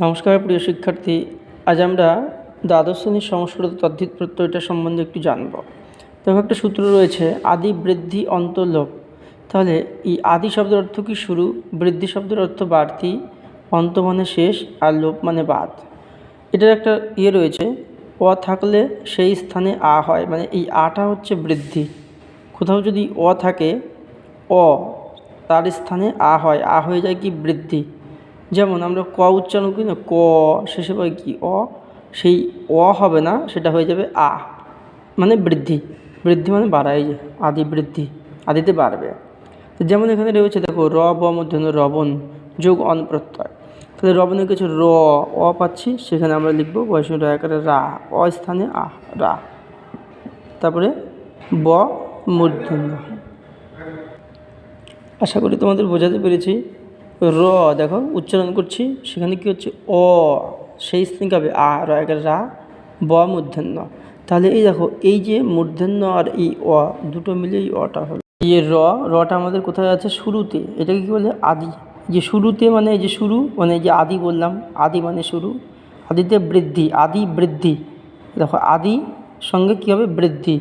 নমস্কার, প্রিয় শিক্ষার্থী। আজ আমরা দ্বাদশ শ্রেণির সংস্কৃত তদ্ধিত প্রত্যয়টা সম্বন্ধে একটু জানব। দেখো, একটা সূত্র রয়েছে, আদি বৃদ্ধি অন্তর্লোপ। তাহলে এই আদি শব্দের অর্থ কি শুরু? বৃদ্ধি শব্দের অর্থ বাড়তি, অন্ত মানে শেষ, আর লোপ মানে বাদ। এটার একটা ইয়ে রয়েছে, অ থাকলে সেই স্থানে আ হয় মানে এই আটা হচ্ছে বৃদ্ধি। কোথাও যদি অ থাকে, অ, তার স্থানে আ হয়, আ হয়ে যায় কি বৃদ্ধি। যেমন আমরা ক উচ্চারণ করি না, ক, শেষে পাই কি, অ, সেই অ হবে না, সেটা হয়ে যাবে আ মানে বৃদ্ধি। বৃদ্ধি মানে বাড়া এই যে, আদি বৃদ্ধি, আদিতে বাড়বে। যেমন এখানে রয়েছে, দেখো, র, ব, মধ্যে রবণ, যোগ, অন, প্রত্যয়। তাহলে রবণের কিছু র, অ পাচ্ছি, সেখানে আমরা লিখব বৈষ্ণব আকারে রা অ স্থানে আ রা। তারপরে ব মূর্ধন্য আশা করি তোমাদের বোঝাতে পেরেছি। র, দেখো, উচ্চারণ করছি, সেখানে কি হচ্ছে? অ, সেই স্থানে কী হবে আ, র একের রা, ব, মূর্ধন্য। তাহলে এই দেখো, এই যে মূর্ধন্য আর এই অ, দুটো মিলে এই অটা হলো। এই যে র, রটা আমাদের কোথায় আছে? শুরুতে। এটাকে কী বলে? আদি। যে শুরুতে মানে এই যে শুরু মানে এই যে আদি বললাম, আদি মানে শুরু, আদিতে বৃদ্ধি, আদি বৃদ্ধি। দেখো, আদি সঙ্গে কী হবে? বৃদ্ধি।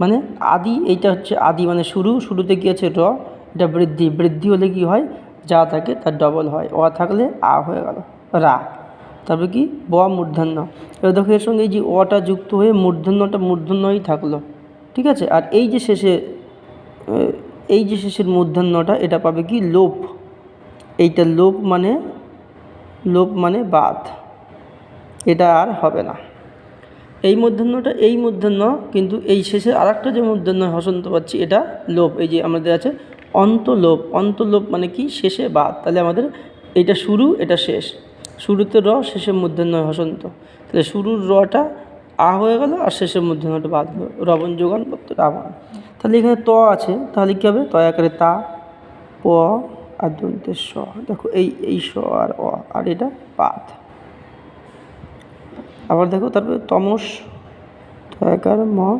মানে আদি, এইটা হচ্ছে আদি মানে শুরু, শুরুতে কী আছে? র, এটা বৃদ্ধি। বৃদ্ধি হলে কি হয়? যা থাকে তার ডবল হয়। অ থাকলে আ হয়ে গেল। রা। তারপরে কি? ব মূর্ধন্য। এবার দেখো এর সঙ্গে এই যে অটা যুক্ত হয়ে মূর্ধন্যটা মূর্ধন্যই থাকল। ঠিক আছে? আর এই যে শেষে এই যে শেষের মূর্ধন্যটা, এটা পাবে কি? লোপ। এইটা লোপ মানে লোপ মানে বাদ এটা আর হবে না। এই মূর্ধন্যটা, এই মূর্ধন্য কিন্তু এই শেষে আরেকটা যে মূর্ধন্য হসন্ত পাচ্ছি, এটা লোপ। এই যে আমাদের আছে অন্তলোপ অন্তলোপ মানে কি? শেষে বাদ। তাহলে আমাদের এটা শুরু, এটা শেষ। শুরুতে র, শেষের মূর্ধন্য হসন্ত। তাহলে শুরুর রটা আ হয়ে গেল আর শেষের মূর্ধন্যটা বাদ হলো। রবণ যোগান রাবণ। তাহলে এখানে ত আছে। তাহলে কী হবে? ত আকারে তা, প আর দন্তের স। দেখো এই এই স আর অ, আর এটা বাদ। আবার দেখো তারপরে তমস তয়াকার ম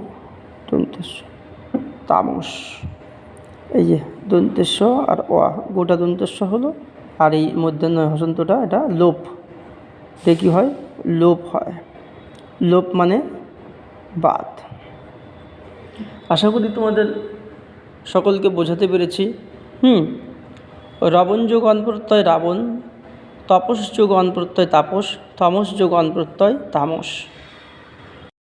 দন্তেশ্ব তামস। এই যে দন্তেশ্ব আর অ, গোটা দন্তেশ্ব হলো আর এই মধ্যাহ্ন হসন্তটা এটা লোপ। কী হয়? লোপ হয়। লোপ মানে বাদ আশা করি তোমাদের সকলকে বোঝাতে পেরেছি। হুম, রাবণ যোগ অনপ্রত্যয় রাবণ, তপস যোগ অনপ্রত্যয় তাপস, তমস যোগ অনপ্রত্যয় তামস।